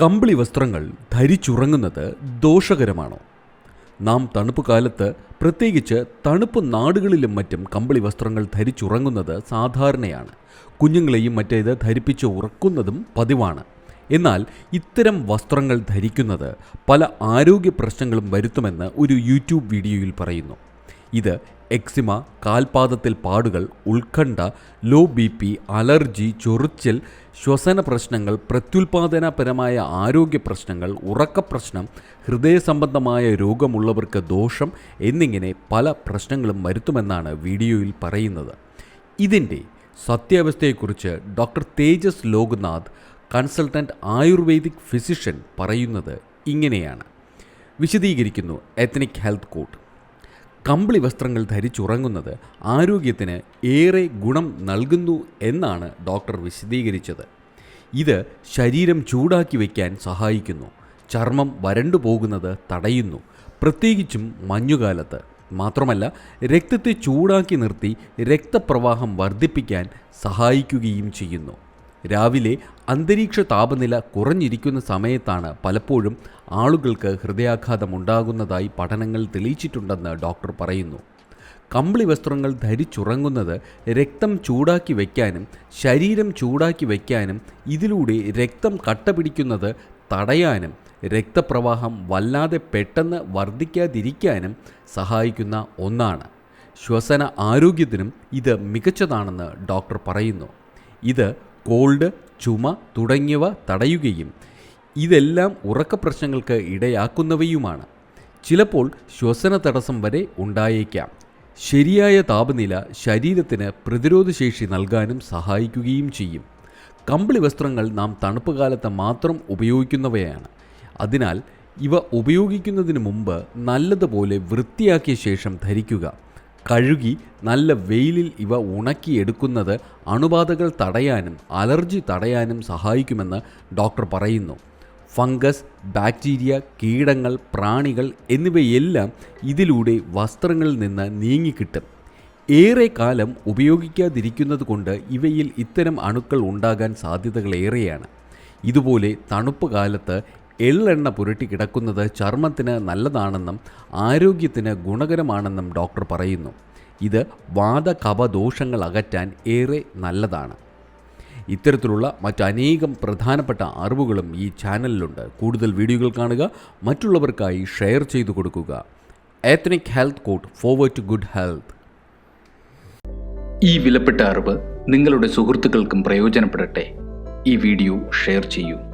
കമ്പിളി വസ്ത്രങ്ങൾ ധരിച്ചുറങ്ങുന്നത് ദോഷകരമാണോ? നാം തണുപ്പ് കാലത്ത് പ്രത്യേകിച്ച് തണുപ്പ് നാടുകളിലും മറ്റും കമ്പിളി വസ്ത്രങ്ങൾ ധരിച്ചുറങ്ങുന്നത് സാധാരണയാണ്. കുഞ്ഞുങ്ങളെയും മറ്റേത് ധരിപ്പിച്ച് ഉറക്കുന്നതും പതിവാണ്. എന്നാൽ ഇത്തരം വസ്ത്രങ്ങൾ ധരിക്കുന്നത് പല ആരോഗ്യ പ്രശ്നങ്ങളും വരുത്തുമെന്ന് ഒരു യൂട്യൂബ് വീഡിയോയിൽ പറയുന്നു. ഇത് എക്സിമ കാൽപാദത്തിൽ പാടുകൾ ഉത്കണ്ഠ ലോ ബി പി അലർജി ചൊറിച്ചിൽ ശ്വസന പ്രശ്നങ്ങൾ പ്രത്യുൽപാദനപരമായ ആരോഗ്യ പ്രശ്നങ്ങൾ ഉറക്കപ്രശ്നം ഹൃദയ സംബന്ധമായ രോഗമുള്ളവർക്ക് ദോഷം എന്നിങ്ങനെ പല പ്രശ്നങ്ങളും വരുത്തുമെന്നാണ് വീഡിയോയിൽ പറയുന്നത്. ഇതിന്റെ സത്യാവസ്ഥയെക്കുറിച്ച് doctor Tejas Loknath consultant ayurvedic physician പറയുന്നത് ഇങ്ങനെയാണ്. വിശദീകരിക്കുന്നു എത്നിക് ഹെൽത്ത് കോഡ് കമ്പിളി വസ്ത്രങ്ങൾ ധരിച്ചുറങ്ങുന്നത് ആരോഗ്യത്തിന് ഏറെ ഗുണം നൽകുന്നു എന്നാണ് ഡോക്ടർ വിശദീകരിച്ചത്. ഇത് ശരീരം ചൂടാക്കി വയ്ക്കാൻ സഹായിക്കുന്നു. ചർമ്മം വരണ്ടു പോകുന്നത് തടയുന്നു. പ്രത്യേകിച്ചും മഞ്ഞുകാലത്ത്. മാത്രമല്ല രക്തത്തെ ചൂടാക്കി നിർത്തി രക്തപ്രവാഹം വർദ്ധിപ്പിക്കാൻ സഹായിക്കുകയും ചെയ്യുന്നു. രാവിലെ അന്തരീക്ഷ താപനില കുറഞ്ഞിരിക്കുന്ന സമയത്താണ് പലപ്പോഴും ആളുകൾക്ക് ഹൃദയാഘാതം ഉണ്ടാകുന്നതായി പഠനങ്ങൾ തെളിയിച്ചിട്ടുണ്ടെന്ന് ഡോക്ടർ പറയുന്നു. കമ്പിളി വസ്ത്രങ്ങൾ ധരിച്ചുറങ്ങുന്നത് രക്തം ചൂടാക്കി വയ്ക്കാനും ശരീരം ചൂടാക്കി വയ്ക്കാനും ഇതിലൂടെ രക്തം കട്ട പിടിക്കുന്നത് തടയാനും രക്തപ്രവാഹം വല്ലാതെ പെട്ടെന്ന് വർദ്ധിക്കാതിരിക്കാനും സഹായിക്കുന്ന ഒന്നാണ്. ശ്വസന ആരോഗ്യത്തിനും ഇത് മികച്ചതാണെന്ന് ഡോക്ടർ പറയുന്നു. ഇത് കോൾഡ് ചുമ തുടങ്ങിയവ തടയുകയും ഇതെല്ലാം ഉറക്ക പ്രശ്നങ്ങൾക്ക് ഇടയാക്കുന്നവയുമാണ്. ചിലപ്പോൾ ശ്വസന തടസ്സം വരെ ഉണ്ടായേക്കാം. ശരിയായ താപനില ശരീരത്തിന് പ്രതിരോധശേഷി നൽകാനും സഹായിക്കുകയും ചെയ്യും. കമ്പിളി വസ്ത്രങ്ങൾ നാം തണുപ്പ് കാലത്ത് മാത്രം ഉപയോഗിക്കുന്നവയാണ്. അതിനാൽ ഇവ ഉപയോഗിക്കുന്നതിന് മുമ്പ് നല്ലതുപോലെ വൃത്തിയാക്കിയ ശേഷം ധരിക്കുക. കഴുകി നല്ല വെയിലിൽ ഇവ ഉണക്കിയെടുക്കുന്നത് അണുബാധകൾ തടയാനും അലർജി തടയാനും സഹായിക്കുമെന്ന് ഡോക്ടർ പറയുന്നു. ഫംഗസ് ബാക്ടീരിയ കീടങ്ങൾ പ്രാണികൾ എന്നിവയെല്ലാം ഇതിലൂടെ വസ്ത്രങ്ങളിൽ നിന്ന് നീങ്ങിക്കിട്ടും. ഏറെ കാലം ഉപയോഗിക്കാതിരിക്കുന്നത് കൊണ്ട് ഇവയിൽ ഇത്തരം അണുക്കൾ ഉണ്ടാകാൻ സാധ്യതകളേറെയാണ്. ഇതുപോലെ തണുപ്പ് കാലത്ത് എള്ളെണ്ണ പുരട്ടി കിടക്കുന്നത് ചർമ്മത്തിന് നല്ലതാണെന്നും ആരോഗ്യത്തിന് ഗുണകരമാണെന്നും ഡോക്ടർ പറയുന്നു. ഇത് വാദകപദോഷങ്ങൾ അകറ്റാൻ ഏറെ നല്ലതാണ്. ഇത്തരത്തിലുള്ള മറ്റനേകം പ്രധാനപ്പെട്ട അറിവുകളും ഈ ചാനലിലുണ്ട്. കൂടുതൽ വീഡിയോകൾ കാണുക മറ്റുള്ളവർക്കായി ഷെയർ ചെയ്തു കൊടുക്കുക. Ethnic health code forward to good health ഈ വിലപ്പെട്ട അറിവ് നിങ്ങളുടെ സുഹൃത്തുക്കൾക്കും പ്രയോജനപ്പെടട്ടെ. ഈ വീഡിയോ ഷെയർ ചെയ്യൂ.